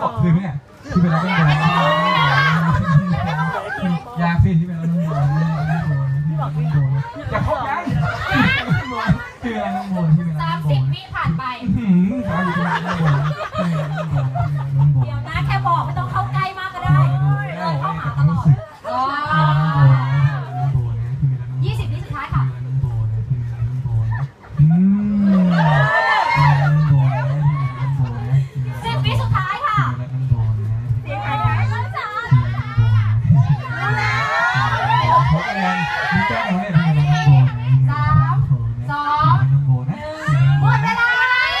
ขอบคือเนี่ที่เป็นอะไรกันยาสิที่เป็นอะไรอย่าคบกันคืออะไรน้องโบที่เป็นอะไรน้องโบสามสิบวิผ่านไปหืมสามสิบวิผ่านไป đèn đi chơi